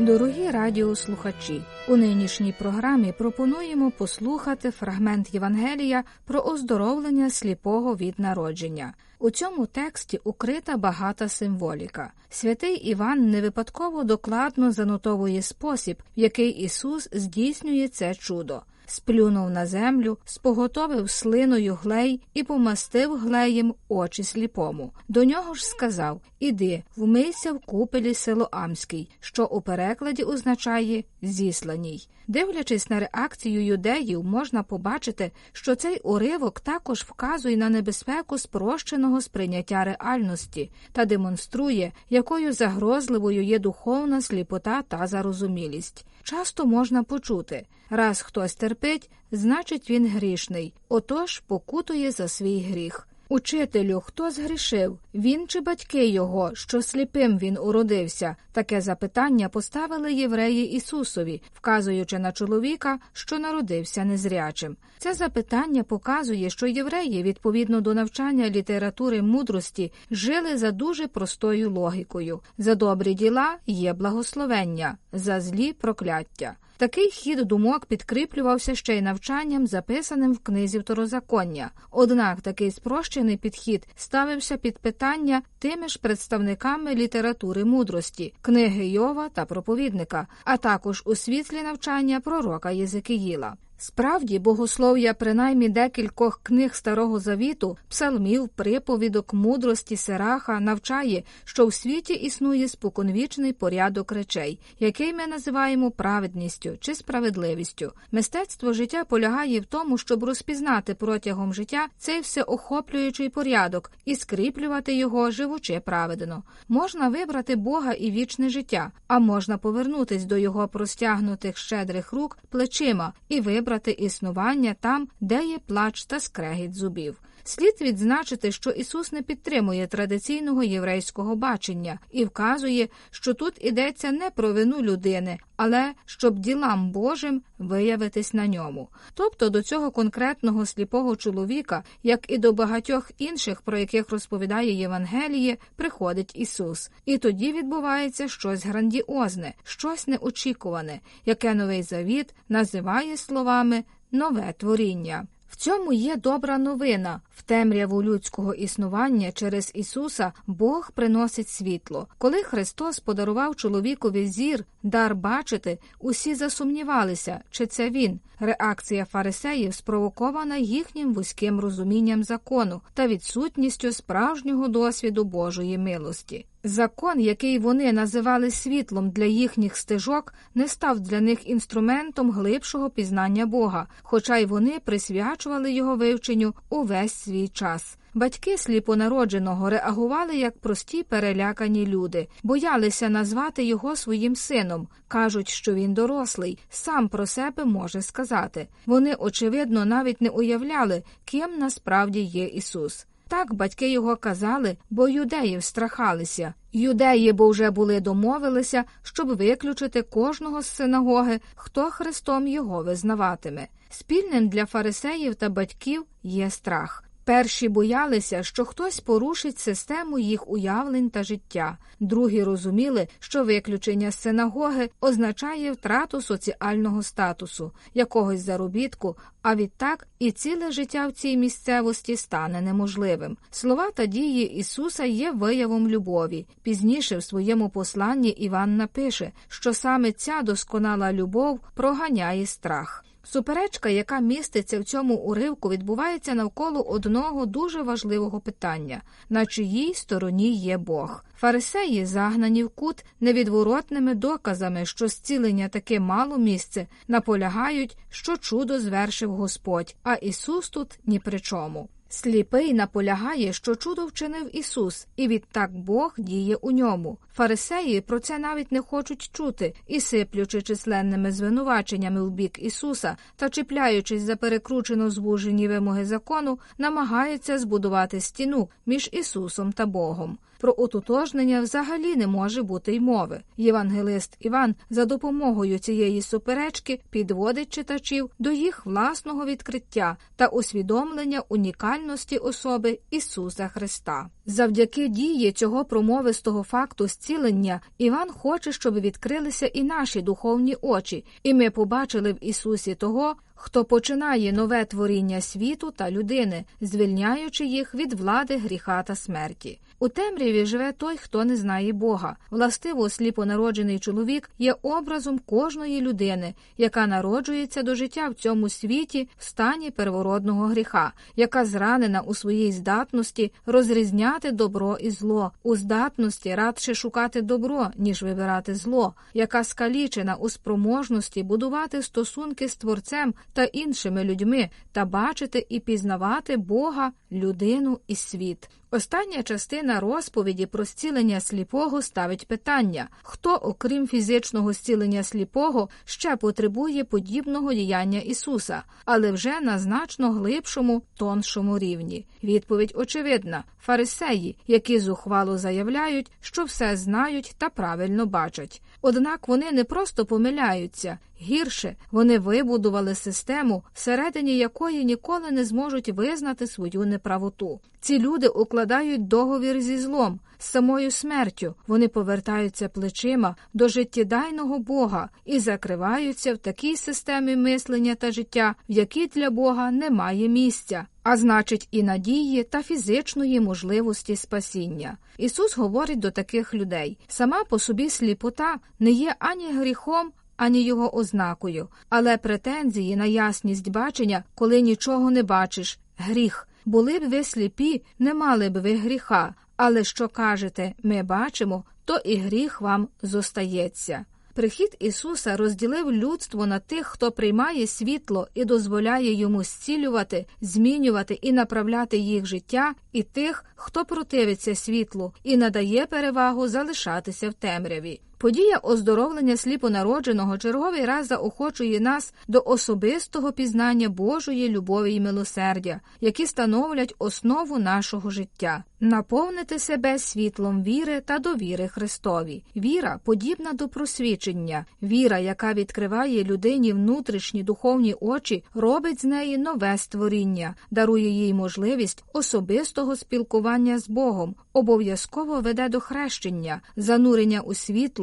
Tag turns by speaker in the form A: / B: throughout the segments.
A: Дорогі радіослухачі, у нинішній програмі пропонуємо послухати фрагмент Євангелія про оздоровлення сліпого від народження. У цьому тексті укрита багата символіка. Святий Іван не випадково докладно занотовує спосіб, в який Ісус здійснює це чудо. Сплюнув на землю, споготовив слиною глей і помастив глеєм очі сліпому. До нього ж сказав Іди, вмийся в купелі Силоамський, що у перекладі означає зісланій. Дивлячись на реакцію юдеїв, можна побачити, що цей уривок також вказує на небезпеку спрощеного сприйняття реальності та демонструє, якою загрозливою є духовна сліпота та зарозумілість. Часто можна почути раз хтось терпить, значить він грішний, отож покутує за свій гріх. Учителю, хто згрішив? Він чи батьки його, що сліпим він уродився? Таке запитання поставили євреї Ісусові, вказуючи на чоловіка, що народився незрячим. Це запитання показує, що євреї, відповідно до навчання літератури мудрості, жили за дуже простою логікою: за добрі діла є благословення, за злі прокляття. Такий хід думок підкріплювався ще й навчанням, записаним в книзі второзаконня. Однак такий спрощений підхід ставився під питання тими ж представниками літератури мудрості, книги Йова та проповідника, а також у світлі навчання пророка Єзекиїла. Справді, богослов'я принаймні декількох книг Старого Завіту, псалмів, приповідок, мудрості, Сераха навчає, що в світі існує споконвічний порядок речей, який ми називаємо праведністю чи справедливістю. Мистецтво життя полягає в тому, щоб розпізнати протягом життя цей всеохоплюючий порядок і скріплювати його, живучи праведно. Можна вибрати Бога і вічне життя, а можна повернутись до його простягнутих щедрих рук плечима і вибрати вибрати існування там, де є плач та скрегіт зубів. Слід відзначити, що Ісус не підтримує традиційного єврейського бачення і вказує, що тут ідеться не про вину людини, але щоб ділам Божим виявитись на ньому. Тобто до цього конкретного сліпого чоловіка, як і до багатьох інших, про яких розповідає Євангеліє, приходить Ісус. І тоді відбувається щось грандіозне, щось неочікуване, яке новий завіт називає словами нове творіння. В цьому є добра новина. В темряву людського існування через Ісуса Бог приносить світло. Коли Христос подарував чоловікові зір, дар бачити, усі засумнівалися, чи це він. Реакція фарисеїв спровокована їхнім вузьким розумінням закону та відсутністю справжнього досвіду Божої милості. Закон, який вони називали світлом для їхніх стежок, не став для них інструментом глибшого пізнання Бога, хоча й вони присвячували його вивченню увесь свій час. Батьки сліпонародженого реагували як прості перелякані люди, боялися назвати його своїм сином. кажуть, що він дорослий, сам про себе може сказати. Вони, очевидно, навіть не уявляли, ким насправді є Ісус. Так батьки його казали, бо юдеїв страхалися. Юдеї, бо вже були домовилися, щоб виключити кожного з синагоги, хто Христом його визнаватиме. Спільним для фарисеїв та батьків є страх. Перші боялися, що хтось порушить систему їх уявлень та життя. Другі розуміли, що виключення синагоги означає втрату соціального статусу, якогось заробітку, а відтак і ціле життя в цій місцевості стане неможливим. Слова та дії Ісуса є виявом любові. Пізніше в своєму посланні Іван напише, що саме ця досконала любов проганяє страх. Суперечка, яка міститься в цьому уривку, відбувається навколо одного дуже важливого питання на чиїй стороні є Бог. Фарисеї загнані в кут невідворотними доказами, що зцілення таке мало місце, наполягають, що чудо звершив Господь, а Ісус тут ні при чому. Сліпий наполягає, що чудо вчинив Ісус, і відтак Бог діє у ньому. Фарисеї про це навіть не хочуть чути і, сиплючи численними звинуваченнями в бік Ісуса та чіпляючись за перекручено звужені вимоги закону, намагаються збудувати стіну між Ісусом та Богом. Про ототожнення взагалі не може бути й мови. Євангелист Іван за допомогою цієї суперечки підводить читачів до їх власного відкриття та усвідомлення унікальності особи Ісуса Христа. Завдяки дії цього промовистого факту зцілення Іван хоче, щоб відкрилися і наші духовні очі, і ми побачили в Ісусі того, хто починає нове творіння світу та людини, звільняючи їх від влади гріха та смерті. У темряві живе той, хто не знає Бога. Властиво сліпонароджений чоловік є образом кожної людини, яка народжується до життя в цьому світі в стані первородного гріха, яка зранена у своїй здатності розрізняти добро і зло, у здатності радше шукати добро, ніж вибирати зло, яка скалічена у спроможності будувати стосунки з творцем та іншими людьми та бачити і пізнавати Бога, людину і світ. Остання частина розповіді про зцілення сліпого ставить питання хто, окрім фізичного зцілення сліпого, ще потребує подібного діяння Ісуса, але вже на значно глибшому, тоншому рівні. Відповідь очевидна фарисеї, які зухвало заявляють, що все знають та правильно бачать. Однак вони не просто помиляються, гірше вони вибудували систему, всередині якої ніколи не зможуть визнати свою неправоту. Ці люди укладають договір зі злом, з самою смертю. Вони повертаються плечима до життєдайного Бога і закриваються в такій системі мислення та життя, в якій для Бога немає місця. А значить, і надії та фізичної можливості спасіння. Ісус говорить до таких людей: сама по собі сліпота не є ані гріхом, ані його ознакою, але претензії на ясність бачення, коли нічого не бачиш, гріх. Були б ви сліпі, не мали б ви гріха, але що кажете, ми бачимо, то і гріх вам зостається. Прихід Ісуса розділив людство на тих, хто приймає світло і дозволяє йому зцілювати, змінювати і направляти їх життя, і тих, хто противиться світлу і надає перевагу залишатися в темряві. Подія оздоровлення сліпонародженого черговий раз заохочує нас до особистого пізнання Божої любові і милосердя, які становлять основу нашого життя, наповнити себе світлом віри та довіри Христові. Віра подібна до просвічення, віра, яка відкриває людині внутрішні духовні очі, робить з неї нове створіння, дарує їй можливість особистого спілкування з Богом, обов'язково веде до хрещення, занурення у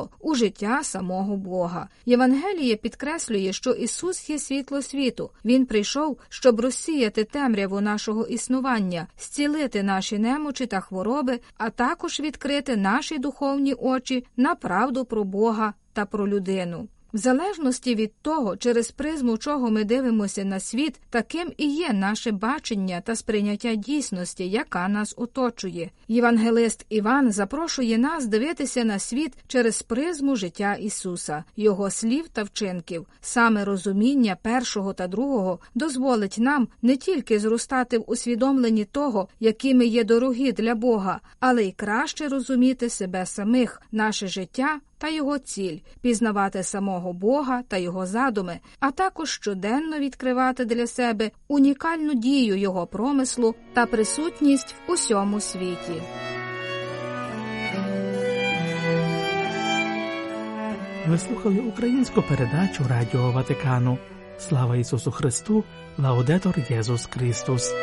A: світло у життя самого Бога. Євангеліє підкреслює, що Ісус є світло світу. Він прийшов, щоб розсіяти темряву нашого існування, зцілити наші немочі та хвороби, а також відкрити наші духовні очі на правду про Бога та про людину. В залежності від того, через призму чого ми дивимося на світ, таким і є наше бачення та сприйняття дійсності, яка нас оточує. Євангелист Іван запрошує нас дивитися на світ через призму життя Ісуса, Його слів та вчинків. Саме розуміння першого та другого дозволить нам не тільки зростати в усвідомленні того, якими є дорогі для Бога, але й краще розуміти себе самих, наше життя та його ціль, пізнавати самого Бога та його задуми, а також щоденно відкривати для себе унікальну дію його промислу та присутність в усьому світі.
B: Ви слухали українську передачу Радіо Ватикану. Слава Ісусу Христу! Лаудетор Єсус Христос!